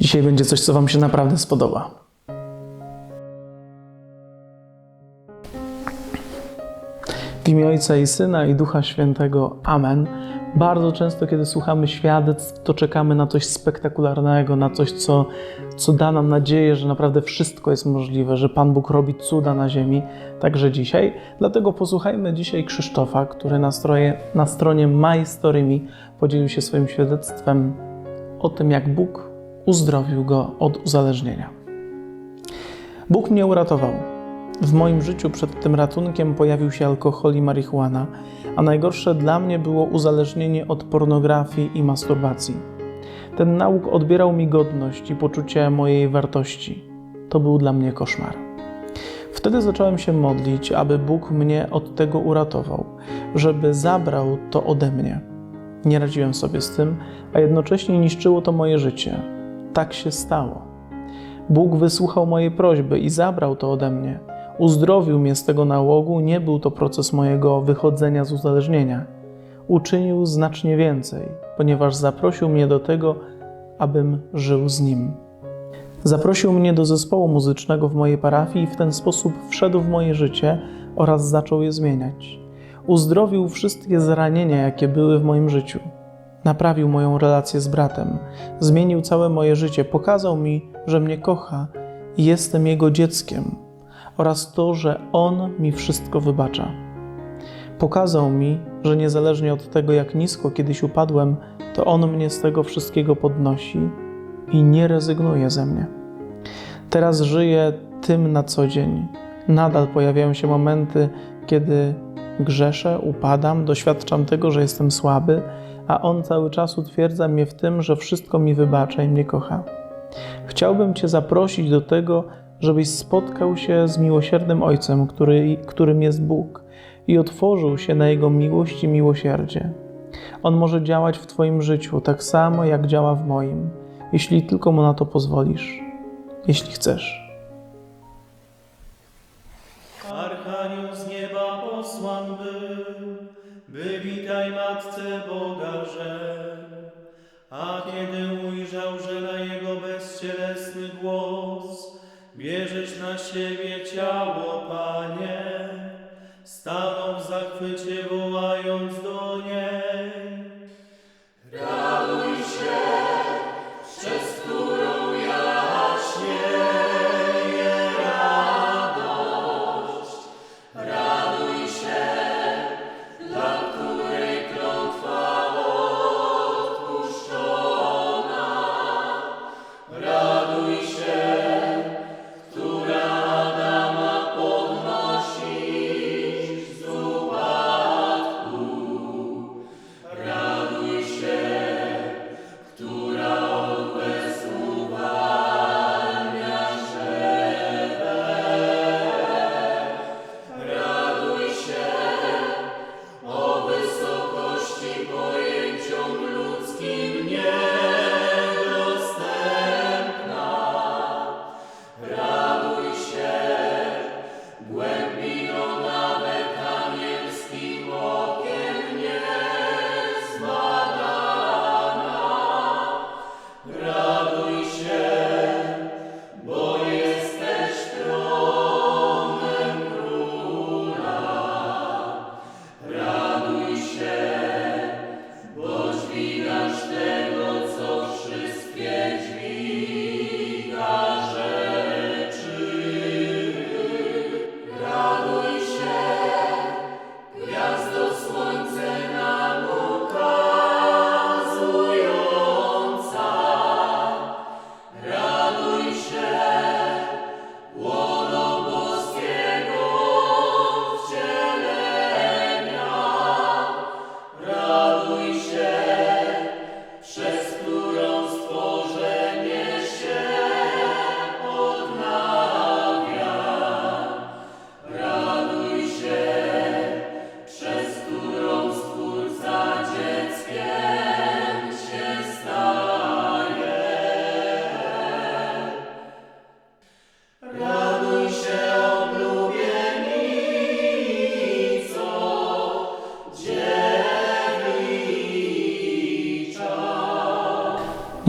Dzisiaj będzie coś, co Wam się naprawdę spodoba. W imię Ojca i Syna i Ducha Świętego. Amen. Bardzo często, kiedy słuchamy świadectw, to czekamy na coś spektakularnego, na coś, co, co da nam nadzieję, że naprawdę wszystko jest możliwe, że Pan Bóg robi cuda na ziemi, także dzisiaj. Dlatego posłuchajmy dzisiaj Krzysztofa, który na, stroje, na stronie My Story Me podzielił się swoim świadectwem o tym, jak Bóg uzdrowił go od uzależnienia. Bóg mnie uratował. W moim życiu przed tym ratunkiem pojawił się alkohol i marihuana, a najgorsze dla mnie było uzależnienie od pornografii i masturbacji. Ten nauk odbierał mi godność i poczucie mojej wartości. To był dla mnie koszmar. Wtedy zacząłem się modlić, aby Bóg mnie od tego uratował, żeby zabrał to ode mnie. Nie radziłem sobie z tym, a jednocześnie niszczyło to moje życie. Tak się stało. Bóg wysłuchał mojej prośby i zabrał to ode mnie. Uzdrowił mnie z tego nałogu, nie był to proces mojego wychodzenia z uzależnienia. Uczynił znacznie więcej, ponieważ zaprosił mnie do tego, abym żył z nim. Zaprosił mnie do zespołu muzycznego w mojej parafii i w ten sposób wszedł w moje życie oraz zaczął je zmieniać. Uzdrowił wszystkie zranienia, jakie były w moim życiu. Naprawił moją relację z bratem, zmienił całe moje życie, pokazał mi, że mnie kocha i jestem jego dzieckiem oraz to, że On mi wszystko wybacza. Pokazał mi, że niezależnie od tego, jak nisko kiedyś upadłem, to On mnie z tego wszystkiego podnosi i nie rezygnuje ze mnie. Teraz żyję tym na co dzień. Nadal pojawiają się momenty, kiedy grzeszę, upadam, doświadczam tego, że jestem słaby, a On cały czas utwierdza mnie w tym, że wszystko mi wybacza i mnie kocha. Chciałbym Cię zaprosić do tego, żebyś spotkał się z miłosiernym Ojcem, który, którym jest Bóg, i otworzył się na Jego miłość i miłosierdzie. On może działać w Twoim życiu tak samo, jak działa w moim, jeśli tylko Mu na to pozwolisz, jeśli chcesz. Archanioł z nieba posłan był, by witaj Matce Boga. A kiedy ujrzał, że na jego bezcielesny głos bierzesz na siebie ciało, Panie, stanął w zachwycie wołając do niej.